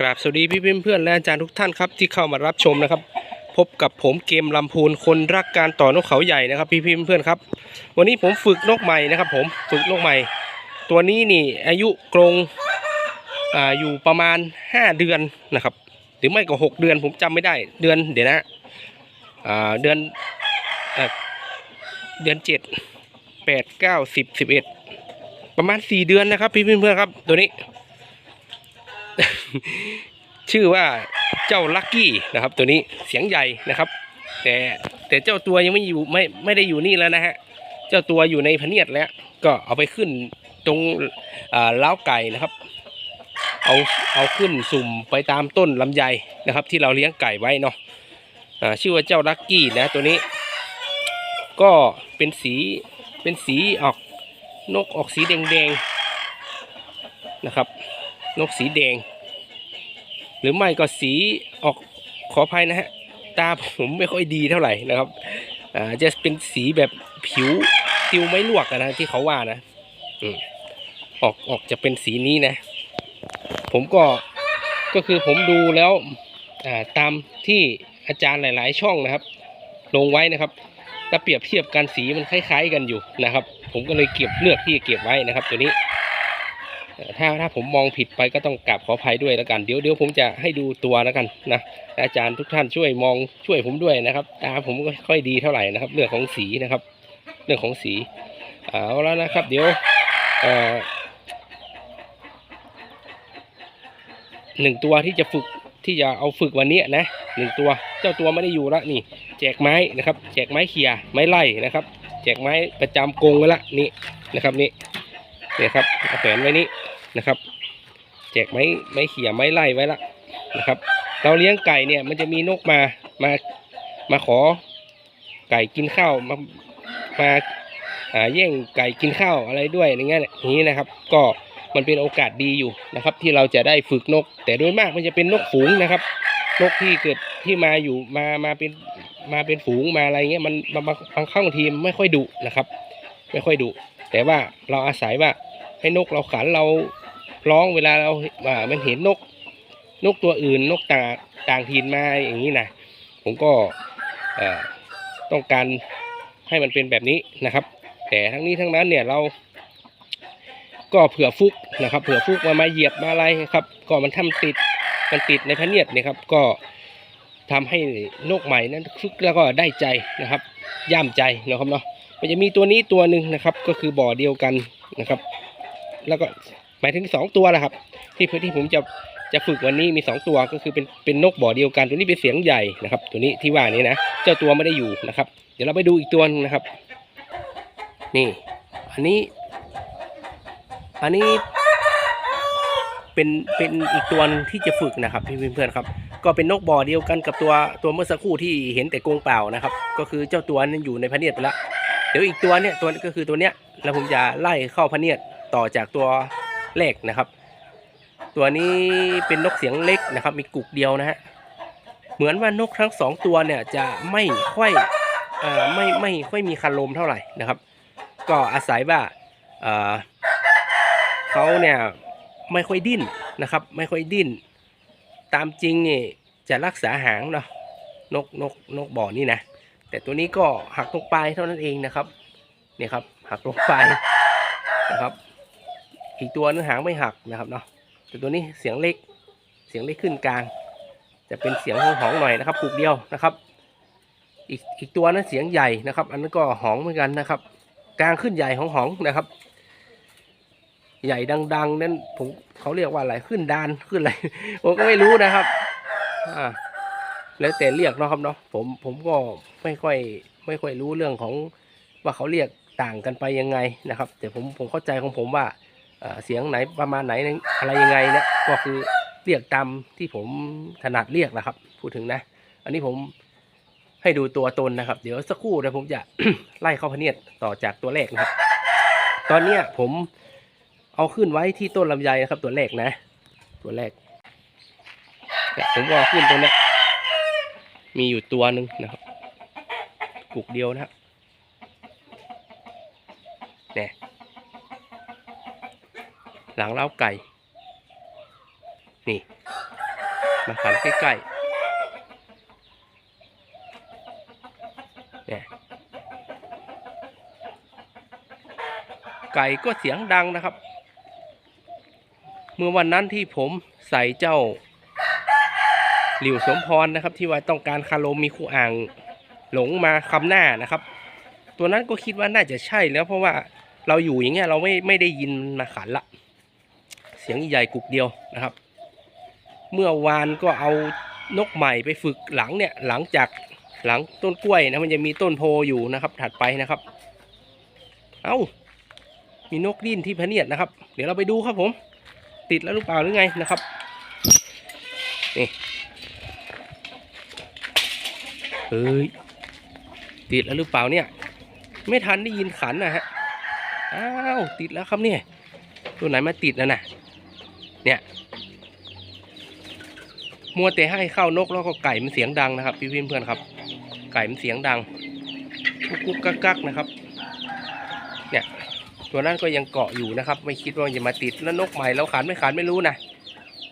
กราบสวัสดีพี่เพื่อนๆและอาจารย์ทุกท่านครับที่เข้ามารับชมนะครับ พบกับผมเกมลำพูนคนรักการต่อนกเขาใหญ่นะครับ พี่เพื่อนๆครับ วันนี้ผมฝึกนกใหม่นะครับ ผมฝึกนกใหม่ ตัวนี้นี่อายุกรงอ่าอยู่ประมาณ 5 เดือนนะครับ หรือไม่ก็ 6 เดือนผมจำไม่ได้เดือนเดี๋ยวนะอ่าเดือนเอ่อเดือน 7 8 9 10 11 ประมาณ 4 เดือนนะครับ พี่เพื่อนๆครับตัวนี้ ชื่อว่าเจ้าลักกี้นะครับ ตัวนี้เสียงใหญ่นะครับ แต่แต่เจ้าตัวยังไม่อยู่ไม่ไม่ได้อยู่นี่แล้วนะฮะเจ้าตัวอยู่ในพเนียดแล้ว ก็เอาไปขึ้นตรงอ่าล้าวไก่นะครับ เอาเอาขึ้นสุ่มไปตามต้นลำไยนะครับ ที่เราเลี้ยงไก่ไว้เนาะอ่าชื่อว่าเจ้าลักกี้นะตัวนี้ ก็เป็นสีเป็นสีออกนกออกสีแดงๆนะครับ นกสีแดง หรือไม่ก็สีออกขออภัยนะฮะตาผมไม่ค่อยดีเท่าไหร่นะครับอ่าจะเป็นสีแบบผิวติวไม่ลวกนะที่เขาว่านะอืมออกออกจะเป็นสีนี้นะ ผมก็ก็คือผมดูแล้วอ่าตามที่อาจารย์หลาย ๆ ช่องนะครับ ลงไว้นะครับถ้าเปรียบเทียบกันสีมันคล้าย ๆ กันอยู่นะครับ ผมก็เลยเก็บเลือกที่จะเก็บไว้นะครับ ตัวนี้ ถ้าถ้าผมมองผิดไปก็ต้องกราบขออภัยด้วยแล้วกันเดี๋ยวเดี๋ยวผมจะให้ดูตัวแล้วกันนะอาจารย์ทุกท่านช่วยมองช่วยผมด้วยนะครับตาผมก็ค่อยดีเท่าไหร่นะครับ เรื่องของสีนะครับ เรื่องของสีเอาแล้วนะครับ เดี๋ยวหนึ่งตัวที่จะฝึกที่จะเอาฝึกวันนี้นะหนึ่งตัวเจ้าตัวไม่ได้อยู่ละนี่ แจกไม้นะครับ แจกไม้เขี่ยไม้ไล่นะครับ แจกไม้ประจำกรงไว้ละนี่นะครับนี่นี่ครับแขวนไว้นี่ นะครับ แจกไม้ไม้เขี่ยไม้ไล่ไว้ละนะครับ เราเลี้ยงไก่เนี่ยมันจะมีนกมามามาขอไก่กินข้าวมามาอ่าแย่งไก่กินข้าวอะไรด้วยอย่างเงี้ยอย่างนี้นะครับ ก็มันเป็นโอกาสดีอยู่นะครับ ที่เราจะได้ฝึกนก แต่โดยมากมันจะเป็นนกฝูงนะครับนกที่เกิดที่มาอยู่มามาเป็นมาเป็นฝูงมาอะไรเงี้ยมันบางบางบางครั้งบางทีมนไม่ค่อยดุนะครับ ไม่ค่อยดุแต่ว่าเราอาศัยว่าให้นกเราขันเรา ร้องเวลาเราอ่ามันเห็นนกนกตัวอื่นนกต่างต่างถิ่นมาอย่างนี้นะผมก็ต้องการให้มันเป็นแบบนี้นะครับ แต่ทั้งนี้ทั้งนั้นเนี่ยเรา ก็เผื่อฟุกนะครับ เผื่อฟุกมามาเหยียบมาอะไรครับ ก็มันทำติดมันติดในพเนียดนี่ครับ ก็ทำให้นกใหม่นั้นฟุกแล้วก็ได้ใจนะครับ ย่ามใจนะครับเนาะมันจะมีตัวนี้ตัวหนึ่งนะครับ ก็คือบ่อเดียวกันนะครับ แล้วก็ หมายถึงสองตัวนะครับ ที่พื่อที่ผมจะจะฝึกวันนี้มีสองตัวก็คือเป็นเป็นนกบ่อเดียวกันตัวนี้เป็นเสียงใหญ่นะครับ ตัวนี้ที่ว่านี้นะเจ้าตัวไม่ได้อยู่นะครับ เดี๋ยวเราไปดูอีกตัวหนึงนะครับ นี่ อันนี้ อันนี้เป็นเป็นอีกตัวนึงที่จะฝึกนะครับพี่เพื่อนๆครับ ก็เป็นนกบ่อเดียวกันกับตัวตัวเมื่อสักครู่ที่เห็นแต่กรงเปล่านะครับ ก็คือเจ้าตัวนั้นอยู่ในพเนียดไปแล้วเดี๋ยวอีกตัวเนี่ยตัวก็คือตัวเนี้ยแล้วผมจะไล่เข้าพเนียดต่อจากตัว แรกนะครับ ตัวนี้เป็นนกเสียงเล็กนะครับ มีกุกเดียวนะฮะเหมือนว่านกทั้งสองตัวเนี่ยจะไม่ค่อยเอ่อไม่ไม่ค่อยมีคารมเท่าไหร่นะครับ ก็อาศัยว่าเอ่อเขาเนี่ยไม่ค่อยดิ้นนะครับ ไม่ค่อยดิ้น ตามจริงนี่จะรักษาหางเนาะนกนกนกบ่อนี่นะแต่ตัวนี้ก็หักตรงปเท่านั้นเองนะครับเนี่ยครับหักตรงปนะครับ อีกตัวนึงหางไม่หักนะครับเนาะแต่ตัวนี้เสียงเล็กเสียงเล็กขึ้นกลาง จะเป็นเสียงหองหองหน่อยนะครับปลูกเดียวนะครับ อีกอีกตัวนั้นเสียงใหญ่นะครับ อันนั้นก็หองเหมือนกันนะครับ กลางขึ้นใหญ่หองหองนะครับ ใหญ่ดัง ๆ นั้นผมเขาเรียกว่าอะไรขึ้นดานขึ้นอะไรผมก็ไม่รู้นะครับอ่าแล้วแต่เรียกเนาะครับเนาะผมผมก็ไม่ค่อยไม่ค่อยรู้เรื่องของว่าเขาเรียกต่างกันไปยังไงนะครับ แต่ผมผมเข้าใจของผมว่า เสียงไหนประมาณไหนอะไรยังไงเนี่ยก็คือเรียกตามที่ผมถนัดเรียกนะครับ พูดถึงนะ อันนี้ผมให้ดูตัวตนนะครับ เดี๋ยวสักครู่เดี๋ยวผมจะไล่เข้าพเนียดต่อจากตัวแรกนะครับ ตอนเนี้ยผมเอาขึ้นไว้ที่ต้นลำไยนะครับ ตัวแรกนะ ตัวแรกเนี่ยผมก็เอาขึ้นตรงเนี้ยมีอยู่ตัวหนึ่งนะครับกุกเดียวนะครับเนี่ย หลังเล้าไก่ นี่ มาขันใกล้ๆเนี่ยไก่ก็เสียงดังนะครับ เมื่อวันนั้นที่ผมใส่เจ้า หลิวสมพรนะครับ ที่ว่าต้องการคารมมีคู่อ่างหลงมาคำหน้านะครับ ตัวนั้นก็คิดว่าน่าจะใช่แล้วเพราะว่าเราอยู่อย่างเงี้ยเราไม่ไม่ได้ยินมาขันละ สียงใหญ่กุกเดียวนะครับ เมื่อวานก็เอานกใหม่ไปฝึกหลังเนี่ยหลังจากหลังต้นกล้วยนะมันจะมีต้นโพอยู่นะครับ ถัดไปนะครับ เอา้ามีนกดิ้นที่พะเนียดนะครับ เดี๋ยวเราไปดูครับผม ติดแล้วหรือเปล่าหรือไงนะครับนี่เฮ้ยติดแล้วหรือเปล่าเนี่ย ไม่ทันได้ยินขันนะฮะอ้าวติดแล้วครับเนี่ยตัวไหนมาติดแล้วนะ เนี่ย มัวแต่ให้เข้านกแล้วก็ไก่มันเสียงดังนะครับ พี่เพื่อนๆครับ ไก่มันเสียงดังกุกกุกกักกักนะครับ เนี่ย ตัวนั้นก็ยังเกาะอยู่นะครับ ไม่คิดว่าจะมาติดแล้วนกใหม่แล้วขันไม่ขันไม่รู้นะ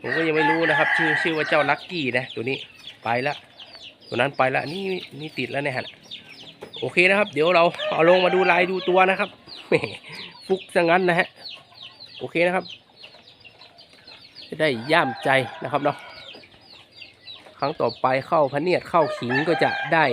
ผมก็ยังไม่รู้นะครับ ชื่อชื่อว่าเจ้าลักกี้นะตัวนี้ไปแล้วตัวนั้นไปแล้วนี่นี่ติดแล้วเนี่ยฮะโอเคนะครับ เดี๋ยวเราเอาลงมาดูลายดูตัวนะครับฟุกซะงั้นนะฮะโอเคนะครับ จะได้ย่ามใจนะครับเนาะครั้งต่อไปเข้าพะเนียดเข้าขิงก็จะได้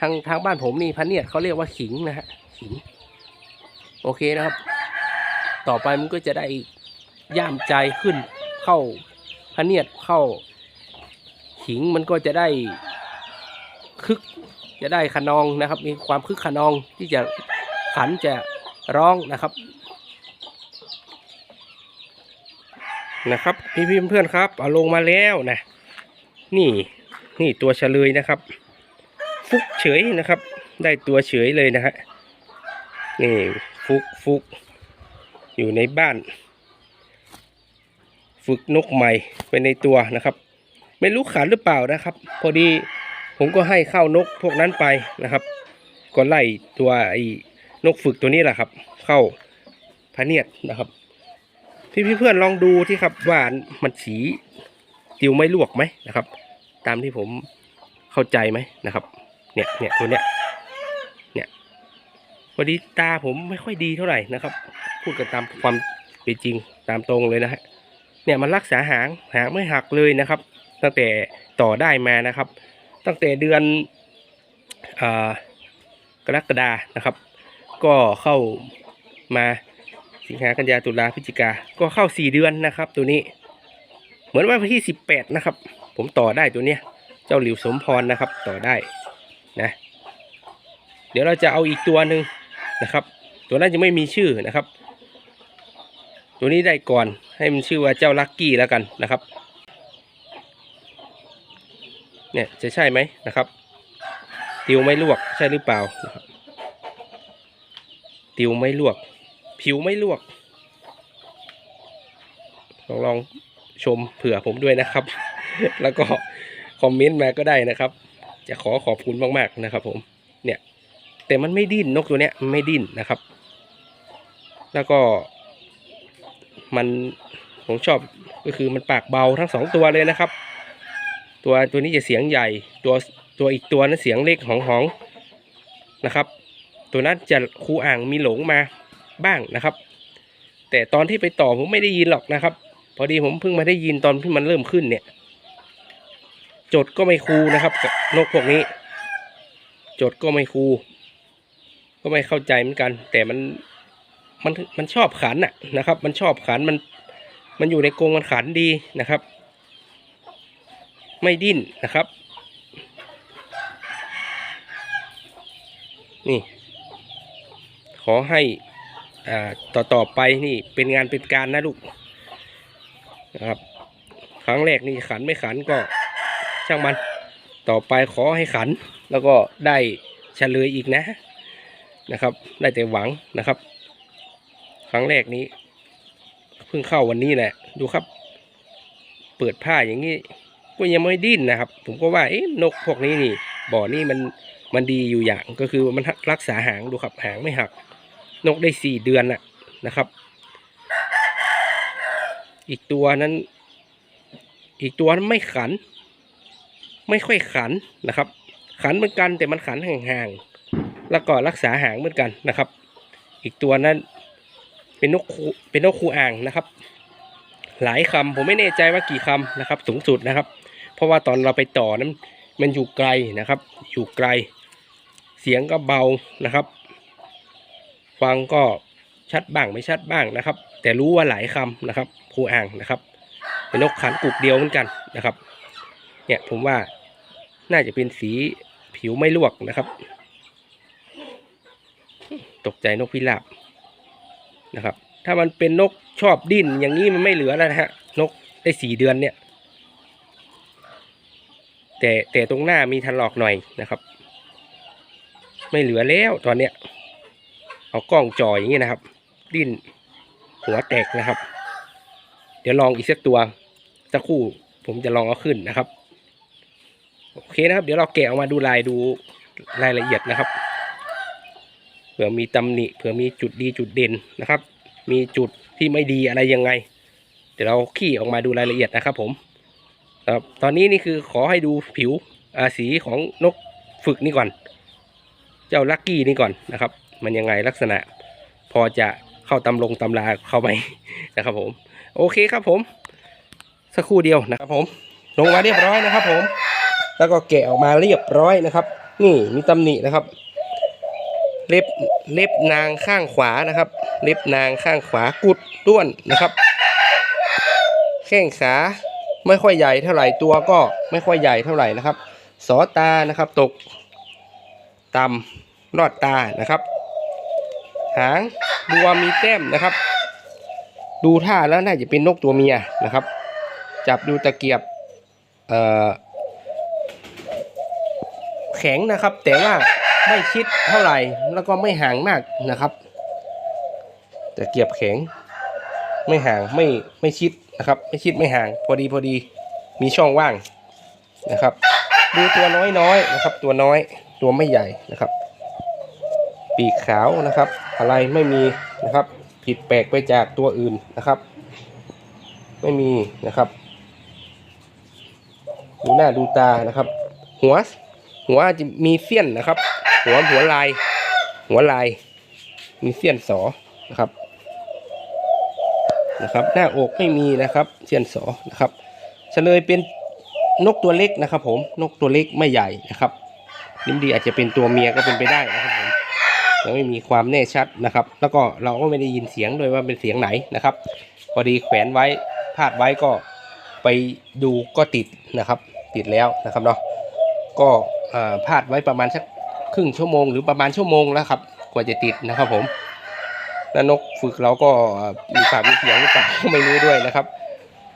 ทางทางบ้านผมนี่พะเนียดเขาเรียกว่าขิงนะฮะขิงโอเคนะครับ ต่อไปมันก็จะได้ย่ามใจขึ้นเข้าพะเนียดเข้าขิงมันก็จะได้คึกจะได้ขนองนะครับ มีความคึกขนองที่จะขันจะร้องนะครับ นะครับ พี่พี่เพื่อนๆครับเอาลงมาแล้วนะ นี่นี่ตัวเฉลยนะครับ ฟุกเฉยนะครับ ได้ตัวเฉยเลยนะฮะนี่ฟุกฟุกอยู่ในบ้าน ฝึกนกใหม่ไปในตัวนะครับ ไม่รู้ขันหรือเปล่านะครับ พอดีผมก็ให้เข้านกพวกนั้นไปนะครับ ก็ไล่ตัวไอ้นกฝึกตัวนี้แหละครับ เข้าพะเนียดนะครับ พี่พี่เพื่อนลองดูที่ครับว่ามันสีติวไม่ลวกไหมนะครับ ตามที่ผมเข้าใจไหมนะครับ เนี่ยเนี่ยตัวเนี้ยเนี่ยพอดีตาผมไม่ค่อยดีเท่าไหร่นะครับ พูดกันตามความเป็นจริงตามตรงเลยนะฮะเนี่ยมันรักษาหางหางไม่หักเลยนะครับ ตั้งแต่ต่อได้มานะครับ ตั้งแต่เดือนอกรกฎานะครับ ก็เข้ามา สิงหากันยาตุลาพฤศจิกาก็เข้าสี่เดือนนะครับ ตัวนี้ เหมือนว่าวันที่สิบแปดนะครับ ผมต่อได้ตัวเนี้ย เจ้าหลิวสมพรนะครับ ต่อได้นะ เดี๋ยวเราจะเอาอีกตัวหนึ่งนะครับ ตัวนั้นจะไม่มีชื่อนะครับ ตัวนี้ได้ก่อนให้มันชื่อว่าเจ้าลักกี้แล้วกันนะครับ เนี่ยจะใช่ไหมนะครับ ติวไม่ลวกใช่หรือเปล่านะครับติวไม่ลวก ผิวไม่ลวก ลองลองชมเผื่อผมด้วยนะครับ แล้วก็คอมเมนต์มาก็ได้นะครับ จะขอขอบคุณมากๆนะครับผม เนี่ย แต่มันไม่ดิ้นนกตัวเนี้ยมันไม่ดิ้นนะครับ แล้วก็ มันผมชอบก็คือมันปากเบาทั้งสองตัวเลยนะครับ ตัวตัวนี้จะเสียงใหญ่ตัวตัวอีกตัวนั้นเสียงเล็กหองหองนะครับ ตัวนั้นจะครูอ่างมีหลงมา บ้างนะครับ แต่ตอนที่ไปต่อผมไม่ได้ยินหรอกนะครับ พอดีผมเพิ่งมาได้ยินตอนที่มันเริ่มขึ้นเนี่ย จดก็ไม่คูนะครับกับนกพวกนี้ จดก็ไม่คู ก็ไม่เข้าใจเหมือนกัน แต่มันมันมันชอบขันน่ะนะครับ มันชอบขันมันมันอยู่ในกรงมันขันดีนะครับ ไม่ดิ้นนะครับ นี่ ขอให้ ต่อต่อไปนี่เป็นงานเป็นการนะลูกนะครับ ครั้งแรกนี่ขันไม่ขันก็ช่างมัน ต่อไปขอให้ขัน แล้วก็ได้เฉลยอีกนะนะครับ ได้แต่หวังนะครับ ครั้งแรกนี้เพิ่งเข้าวันนี้แหละดูครับ เปิดผ้าอย่างนี้ก็ยังไม่ดิ้นนะครับ ผมก็ว่าเอ๊ะนกพวกนี้นี่บ่อนี่มันมันดีอยู่อย่างก็คือมันรักษาหางดูครับหางไม่หัก นกได้สี่เดือนน่ะนะครับ อีกตัวนั้น อีกตัวนั้นไม่ขัน ไม่ค่อยขันนะครับ ขันเหมือนกันแต่มันขันห่างๆแล้วก็รักษาหางเหมือนกันนะครับ อีกตัวนั้นเป็นนกคูเป็นนกคูอ่างนะครับ หลายคำผมไม่แน่ใจว่ากี่คำนะครับ สูงสุดนะครับ เพราะว่าตอนเราไปต่อนั้นมันอยู่ไกลนะครับ อยู่ไกล เสียงก็เบานะครับ ฟังก็ชัดบ้างไม่ชัดบ้างนะครับ แต่รู้ว่าหลายคำนะครับครูอ่างนะครับ เป็นนกขันกุกเดียวเหมือนกันนะครับ เนี่ยผมว่าน่าจะเป็นสีผิวไม่ลวกนะครับ ตกใจนกพิราบนะครับ ถ้ามันเป็นนกชอบดิ้นอย่างนี้มันไม่เหลือแล้วนะฮะนกได้สี่เดือนเนี่ย แต่แต่ตรงหน้ามีทันหลอกหน่อยนะครับ ไม่เหลือแล้วตอนเนี้ย เอากล้องจ่ออย่างนี้นะครับ ดิ้นหัวแตกนะครับ เดี๋ยวลองอีกสักตัวสักคู่ผมจะลองเอาขึ้นนะครับ โอเคนะครับ เดี๋ยวเราแกะออกมาดูลายดูรายละเอียดนะครับ เผื่อมีตำหนิเผื่อมีจุดดีจุดเด่นนะครับ มีจุดที่ไม่ดีอะไรยังไง เดี๋ยวเราขี้ออกมาดูรายละเอียดนะครับ ผมครับตอนนี้นี่คือขอให้ดูผิวอาสีของนกฝึกนี่ก่อน เจ้าลักกี้นี่ก่อนนะครับ มันยังไงลักษณะ พอจะเข้าตำลงตำราเข้าไหมนะครับผม โอเคครับผม สักครู่เดียวนะครับผม ลงมาเรียบร้อยนะครับ ผม แล้วก็แกะออกมาเรียบร้อยนะครับ นี่มีตำหนินะครับ เล็บเล็บนางข้างขวานะครับ เล็บนางข้างขวากุดด้วนนะครับแข้งขาไม่ค่อยใหญ่เท่าไหร่ตัวก็ไม่ค่อยใหญ่เท่าไหร่นะครับ สอตานะครับ ตกต่ำลอดตานะครับ หางรวมมีแต้มนะครับ ดูท่าแล้วน่าจะเป็นนกตัวเมียนะครับ จับดูตะเกียบเอ่อแข็งนะครับ แต่ว่าไม่ชิดเท่าไหร่แล้วก็ไม่ห่างมากนะครับตะเกียบแข็ง ไม่ห่างไม่ไม่ชิดนะครับ ไม่ชิดไม่ห่าง พอดีพอดีมีช่องว่างนะครับ ดูตัวน้อยน้อยๆนะครับ ตัวน้อยตัวไม่ใหญ่นะครับ ปีกขาวนะครับ อะไรไม่มีนะครับ ผิดแปลกไปจากตัวอื่นนะครับ ไม่มีนะครับ ดูหน้าดูตานะครับ หัว หัวจจะมีเสี้ยนนะครับ หัวหัวลาย หัวลาย มีเสี้ยนสอนะครับนะครับ หน้าอกไม่มีนะครับเสี้ยนสอนะครับเฉลยเป็นนกตัวเล็กนะครับ ผมนกตัวเล็กไม่ใหญ่นะครับลิมดีอาจจะเป็นตัวเมียก็เป็นไปได้นะครับผม ยังไม่มีความแน่ชัดนะครับ แล้วก็เราก็ไม่ได้ยินเสียงด้วยว่าเป็นเสียงไหนนะครับ พอดีแขวนไว้พาดไว้ก็ไปดูก็ติดนะครับ ติดแล้วนะครับเนาะก็อ่อพาดไว้ประมาณสักครึ่งชั่วโมงหรือประมาณชั่วโมงแล้วครับกว่าจะติดนะครับผมแล้วนกฝึกเราก็เอ่อมีปากมีเสียงหรือเปล่าไม่รู้ด้วยนะครับ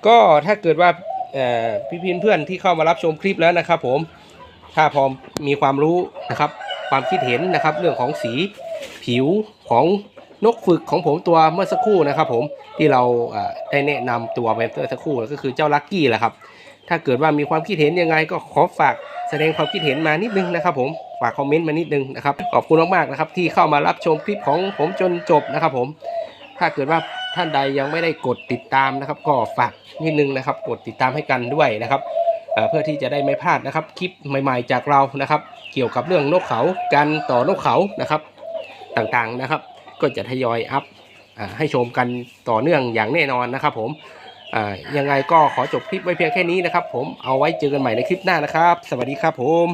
ก็ถ้าเกิดว่าเออพี่พินเพื่อนที่เข้ามารับชมคลิปแล้วนะครับ ผมถ้าพอมีความรู้นะครับ ความคิดเห็นนะครับ เรื่องของสีผิวของนกฝึกของผมตัวเมื่อสักครู่นะครับ ผมที่เราได้แนะนำตัวไปเมื่อสักครู่ก็คือเจ้าลักกี้แหละครับ ถ้าเกิดว่ามีความคิดเห็นยังไงก็ขอฝากแสดงความคิดเห็นมานิดนึงนะครับ ผมฝากคอมเมนต์มานิดนึงนะครับขอบคุณมากๆนะครับ ที่เข้ามารับชมคลิปของผมจนจบนะครับ ผม ถ้าเกิดว่าท่านใดยังไม่ได้กดติดตามนะครับ ก็ฝากนิดนึงนะครับ กดติดตามให้กันด้วยนะครับเพื่อที่จะได้ไม่พลาดนะครับ คลิปใหม่ ๆ จากเรานะครับ เกี่ยวกับเรื่องนกเขาการต่อนกเขานะครับต่างๆนะครับ ก็จะทยอยอัพอให้ชมกันต่อเนื่องอย่างแน่นอนนะครับ ผมยังไงก็ขอจบคลิปไว้เพียงแค่นี้นะครับ ผมเอาไว้เจอกันใหม่ในคลิปหน้านะครับ สวัสดีครับผม